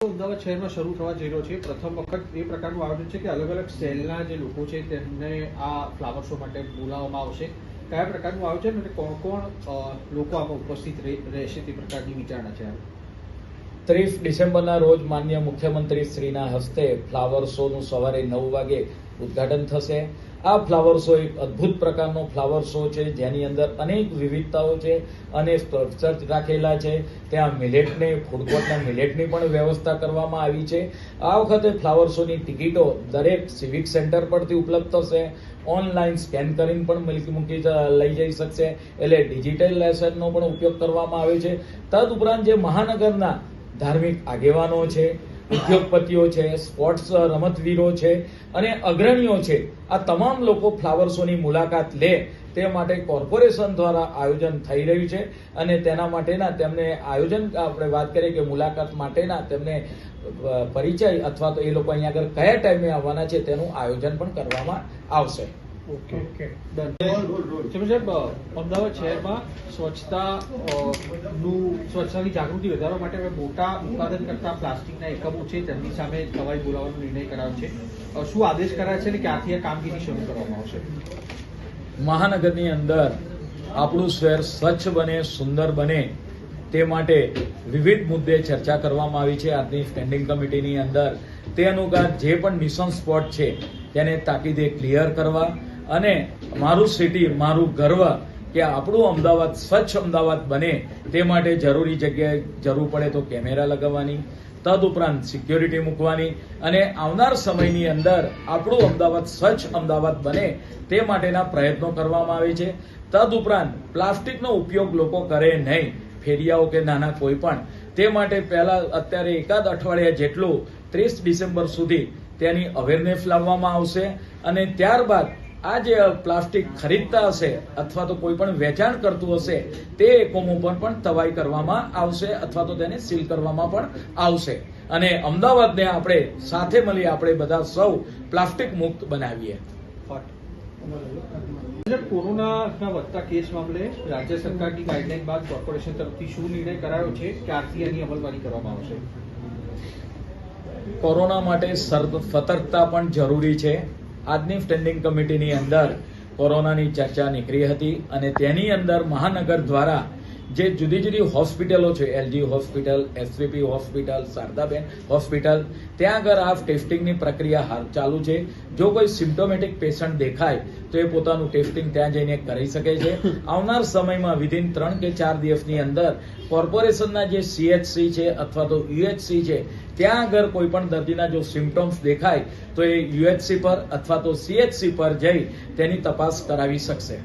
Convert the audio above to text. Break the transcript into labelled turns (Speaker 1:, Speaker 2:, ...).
Speaker 1: અમદાવાદ શહેરમાં શરૂ થવા જઈ રહ્યો છે પ્રથમ વખત એ પ્રકારનું આયોજન છે કે અલગ અલગ સેલના જે લોકો છે તેમને આ ફ્લાવર શો માટે બોલાવવામાં આવશે કયા પ્રકારનું આયોજન અને કોણ કોણ લોકો આમાં ઉપસ્થિત રહેશે તે પ્રકારની વિચારણા છે.
Speaker 2: ત્રીસ ડિસેમ્બરના રોજ માન્ય મુખ્યમંત્રી શ્રીના હસ્તે ફ્લાવર શોનું સવારે નવ વાગે ઉદ્ઘાટન થશે. આ ફ્લાવર શો એક અદ્ભુત પ્રકારનો ફ્લાવર શો છે, જેની અંદર અનેક વિવિધતાઓ છે અને સ્ટ્રક્ચર રાખેલા છે. ત્યાં મિલેટને ફૂડ કોર્ટના મિલેટની પણ વ્યવસ્થા કરવામાં આવી છે. આ વખતે ફ્લાવર શોની ટિકિટો દરેક સિવિક સેન્ટર પરથી ઉપલબ્ધ થશે. ઓનલાઈન સ્કેન કરીને પણ મિલકી મૂકી લઈ જઈ શકશે. એટલે ડિજિટલ લેસનનો પણ ઉપયોગ કરવામાં આવે છે. તદ ઉપરાંત જે મહાનગરના ધાર્મિક આગેવાનો છે, ઉદ્યોગપતિઓ છે સ્પોર્ટ્સ રમતવીરો છે અને અગ્રણીઓ છે. આ તમામ લોકો ફ્લાવર શોની મુલાકાત લે તે માટે કોર્પોરેશન દ્વારા આયોજન થઈ રહ્યું છે અને તેના માટેના તેમને આયોજન, આપણે વાત કરીએ કે મુલાકાત માટેના તેમને પરિચય અથવા તો એ લોકો અહીંયા આગળ કયા ટાઈમે આવવાના છે તેનું આયોજન પણ કરવામાં આવશે.
Speaker 1: ઓકે. ડન સાહેબ અમદાવાદ શહેરમાં સ્વચ્છતા નું સ્વચ્છતાની જાગૃતિ વધારવા માટે હવે મોટા ઉત્પાદન કરતા પ્લાસ્ટિકના એકમો છે તેમની સામે દવાઈ બોલાવવાનો નિર્ણય કરાયો છે. શું આદેશ કરાયો છે અને ક્યાંથી આ કામગીરી શરૂ કરવામાં આવશે?
Speaker 2: મહાનગરની અંદર આપણું શહેર સ્વચ્છ બને સુંદર બને તે માટે વિવિધ મુદ્દે ચર્ચા કરવામાં આવી છે આજની સ્ટેન્ડિંગ કમિટીની અંદર. તે અનુસાર જે પણ મિશન સ્પોટ છે તેને તાકીદે ક્લિયર કરવા અને મારું સિટી મારું ગર્વ કે આપણું અમદાવાદ, સ્વચ્છ અમદાવાદ બને તે માટે જરૂરી જગ્યાએ જરૂર પડે તો કેમેરા લગાવવાની તદ ઉપરાંત સિક્યોરિટી મૂકવાની અને આવનાર સમયની અંદર આપણું અમદાવાદ, સ્વચ્છ અમદાવાદ બને તે માટેના પ્રયત્નો કરવામાં આવે છે. તદ ઉપરાંત પ્લાસ્ટિકનો ઉપયોગ લોકો કરે નહીં, ફેરિયાઓ કે નાના કોઈ પણ. તે માટે પહેલા અત્યારે એકાદ અઠવાડિયા જેટલું ત્રીસ ડિસેમ્બર સુધી તેની અવેરનેસ લાવવામાં આવશે અને ત્યારબાદ આ જે પ્લાસ્ટિક ખરીદતા હશે અથવા તો કોઈ પણ વેચાણ કરતું હશે તે એકમો પર પણ તવાઈ કરવામાં આવશે અથવા તો તેને સીલ કરવામાં પણ આવશે. અને અમદાવાદને આપણે સાથે મળી આપણે બધા સૌ પ્લાસ્ટિક મુક્ત બનાવીએ.
Speaker 1: કોરોનાના વધતા કેસ મામલે રાજ્ય સરકારની ગાઈડલાઈન બાદ કોર્પોરેશન તરફથી શું નિર્ણય કરાયો છે? ક્યારથી એની અમલવારી કરવામાં આવશે?
Speaker 2: કોરોના માટે સતર્કતા પણ જરૂરી છે. આજની સ્ટેન્ડિંગ કમિટીની અંદર કોરોનાની ચર્ચા નીકળી હતી અને તેની અંદર મહાનગર દ્વારા જે જુદી જુદી હોસ્પિટલો છે LG hospital SVP hospital, Shardaben hospital, ત્યાં આગળ આ ટેસ્ટિંગની પ્રક્રિયા ચાલુ છે જો કોઈ સિમ્ટોમેટિક પેશન્ટ દેખાય, તો એ પોતાનું ટેસ્ટિંગ ત્યાં જઈને કરી શકે છે આવનાર સમયમાં વિધિન ત્રણ કે ચાર દિવસની અંદર કોર્પોરેશનના જે સીએચસી છે અથવા તો યુએચસી છે, ત્યાં આગળ કોઈ પણ દર્દીના જો સિમ્ટમ્સ દેખાય, તો એ યુએચસી પર અથવા તો સીએચસી પર જઈ તેની તપાસ કરાવી શકશે.